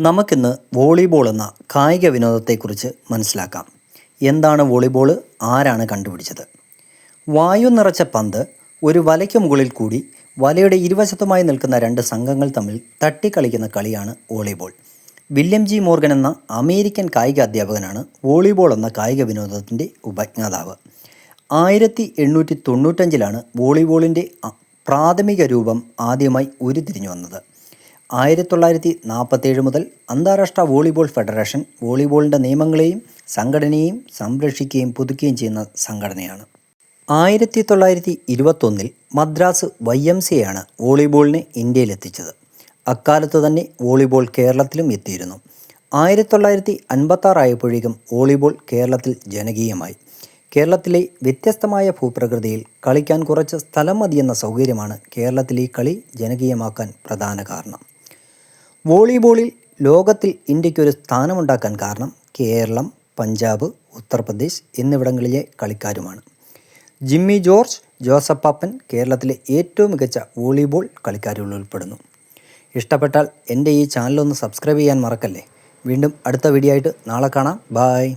നമുക്കിന്ന് വോളിബോൾ എന്ന കായിക വിനോദത്തെക്കുറിച്ച് മനസ്സിലാക്കാം. എന്താണ് വോളിബോൾ? ആരാണ് കണ്ടുപിടിച്ചത്? വായു നിറച്ച പന്ത് ഒരു വലയ്ക്ക് മുകളിൽ കൂടി വലയുടെ ഇരുവശത്തുമായി നിൽക്കുന്ന രണ്ട് സംഘങ്ങൾ തമ്മിൽ തട്ടിക്കളിക്കുന്ന കളിയാണ് വോളിബോൾ. വില്യം ജി മോർഗൻ എന്ന അമേരിക്കൻ കായിക അധ്യാപകനാണ് വോളിബോൾ എന്ന കായിക വിനോദത്തിന്റെ ഉപജ്ഞാതാവ്. ആയിരത്തി എണ്ണൂറ്റി തൊണ്ണൂറ്റഞ്ചിലാണ് വോളിബോളിന്റെ പ്രാഥമിക രൂപം ആദ്യമായി ഉരുത്തിരിഞ്ഞു വന്നത്. ആയിരത്തി തൊള്ളായിരത്തി നാൽപ്പത്തേഴ് മുതൽ അന്താരാഷ്ട്ര വോളിബോൾ ഫെഡറേഷൻ വോളിബോളിന്റെ നിയമങ്ങളെയും സംഘടനയെയും സംരക്ഷിക്കുകയും പുതുക്കുകയും ചെയ്യുന്ന സംഘടനയാണ്. ആയിരത്തി തൊള്ളായിരത്തി ഇരുപത്തൊന്നിൽ മദ്രാസ് വൈ എം സി ആണ് വോളിബോളിനെ ഇന്ത്യയിലെത്തിച്ചത്. അക്കാലത്ത് തന്നെ വോളിബോൾ കേരളത്തിലും എത്തിയിരുന്നു. ആയിരത്തി തൊള്ളായിരത്തി അൻപത്താറായപ്പോഴേക്കും വോളിബോൾ കേരളത്തിൽ ജനകീയമായി. കേരളത്തിലെ വ്യത്യസ്തമായ ഭൂപ്രകൃതിയിൽ കളിക്കാൻ കുറച്ച് സ്ഥലം മതിയെന്ന സൗകര്യമാണ് കേരളത്തിലെ കളി ജനകീയമാക്കാൻ പ്രധാന കാരണം. വോളിബോളിൽ ലോകത്തിൽ ഇന്ത്യയ്ക്കൊരു സ്ഥാനമുണ്ടാക്കാൻ കാരണം കേരളം പഞ്ചാബ് ഉത്തർപ്രദേശ് എന്നിവിടങ്ങളിലെ കളിക്കാരുമാണ്. ജിമ്മി ജോർജ് ജോസഫ് പാപ്പൻ കേരളത്തിലെ ഏറ്റവും മികച്ച വോളിബോൾ കളിക്കാരിൽ ഉൾപ്പെടുന്നു. ഇഷ്ടപ്പെട്ടാൽ എന്റെ ഈ ചാനലൊന്ന് സബ്സ്ക്രൈബ് ചെയ്യാൻ മറക്കല്ലേ? വീണ്ടും അടുത്ത വീഡിയോ ആയിട്ട് നാളെ കാണാം. ബായ്